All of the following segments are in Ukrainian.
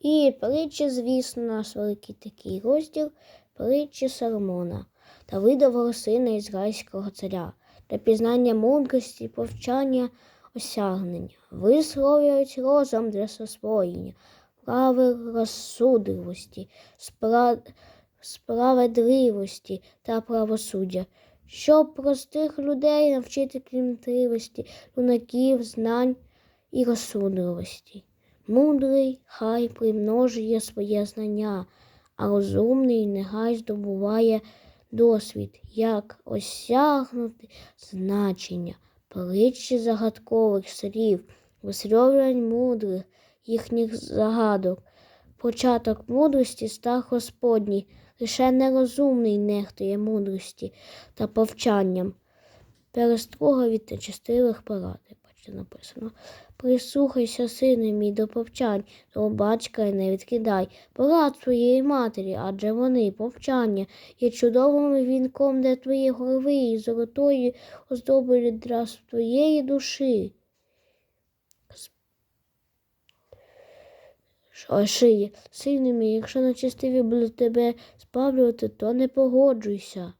І притчі, звісно, наш великий такий розділ притчі Соломона та видового сина ізраїльського царя для пізнання мудрості, повчання, осягнення, висловлюють розум для засвоєння, правил розсудливості, спра... справедливості та правосуддя, щоб простих людей навчити кмітливості, юнаків, знань і розсудливості. Мудрий хай примножує своє знання, а розумний нехай здобуває досвід, як осягнути значення, притчі загадкових слів, висловлювань мудрих, їхніх загадок. Початок мудрості став Господній, лише нерозумний нехтує мудрості та повчанням. Перестрога від нечестивих порад. Бачите, написано. Прислухайся, сину мій, до повчань, до батька і не відкидай, порад своєї матері, адже вони, повчання, є чудовим вінком для твоєї голови і золотої оздоблення для твоєї душі. Шиє, сину мій, якщо нечестиві будуть тебе спавлювати, то не погоджуйся.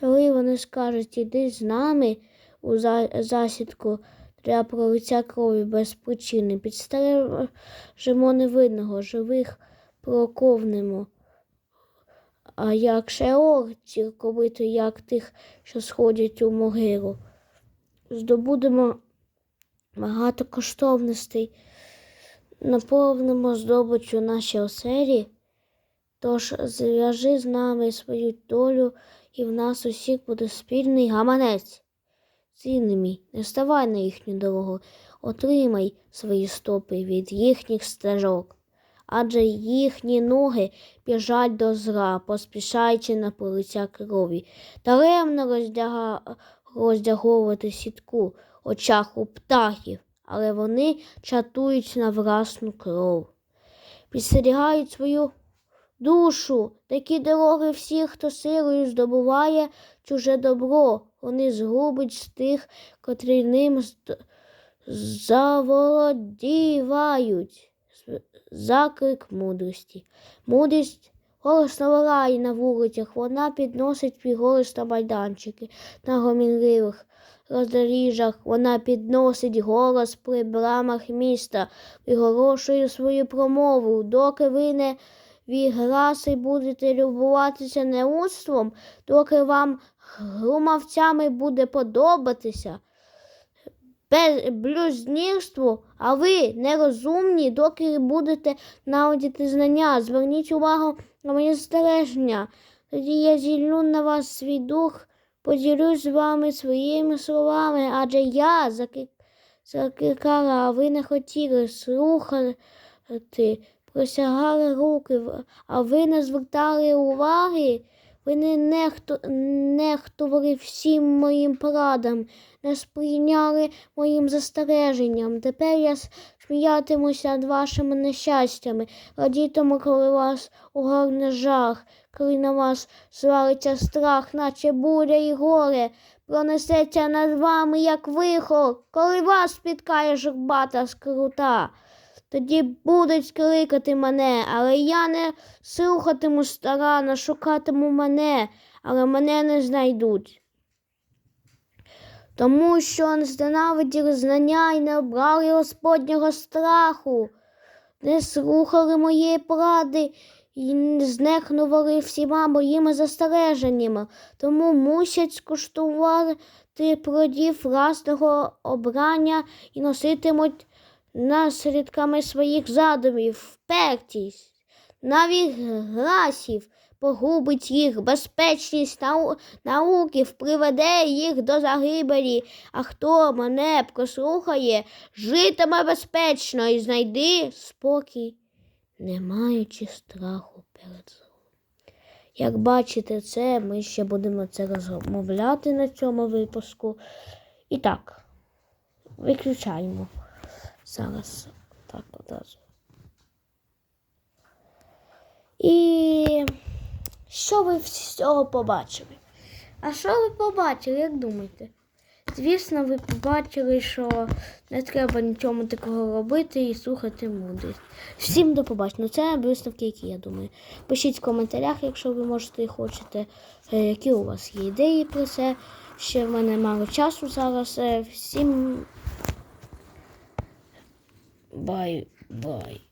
Коли вони скажуть, іди з нами у засідку для пролиття крові без причини, підстережемо невинного, живих проковнемо. А як Шеор, цілковито, як тих, що сходять у могилу. Здобудемо багато коштовностей, наповнимо здобичу наші оселі, тож зв'яжи з нами свою долю, і в нас усіх буде спільний гаманець. Мій, не ставай на їхню дорогу, отримай свої стопи від їхніх стежок. Адже їхні ноги біжать до зра, поспішаючи на полиця крові, даремно роздяга... роздяговувати сітку очах у птахів, але вони чатують на власну кров. Підстерігають свою душу, такі дороги всіх, хто силою здобуває чуже добро, вони згубить з тих, котрі ним заволодівають. Заклик мудрості. Мудрість голосно волає на вулицях, вона підносить голос на майданчики, на гомінливих роздоріжжях, вона підносить голос при брамах міста, виголошує свою промову, доки ви не віграси будете любуватися неудством, доки вам глумавцями буде подобатися. Без блюзнірству, а ви нерозумні, доки будете наводити знання. Зверніть увагу на моє застереження. Тоді я зіллю на вас свій дух, поділюсь з вами своїми словами, адже я закликала, а ви не хотіли слухати, просягали руки, а ви не звертали уваги. Ви не нехту, нехтували всім моїм порадам, не сприйняли моїм застереженням. Тепер я сміятимуся над вашими нещастями, радітиму, коли вас угорне жах, коли на вас звалиться страх, наче буря і горе, пронесеться над вами, як вихор, коли вас спіткає журбата скрута. Тоді будуть кликати мене, але я не слухатиму старано, шукатиму мене, але мене не знайдуть. Тому що зненавиділи знання і не обрали Господнього страху, не слухали моєї поради і не знехнували всіма моїми застереженнями, тому мусять скуштувати плодів власного обрання і носитимуть наслідками своїх задумів, впертість, навіть гласів погубить їх, безпечність нау... науки приведе їх до загибелі, а хто мене прослухає, житиме безпечно і знайди спокій, не маючи страху перед злом. Як бачите, це ми ще будемо це розмовляти на цьому випуску. І так, виключаємо. Зараз так одразу. І що ви з цього побачили? А що ви побачили, як думаєте? Звісно, ви побачили, що не треба нічому такого робити і слухати мудрість. Всім до побачення. Це висновки, які я думаю. Пишіть в коментарях, якщо ви можете і хочете, е, які у вас є ідеї про це. Ще в мене мало часу зараз. Е, Всім бай-бай.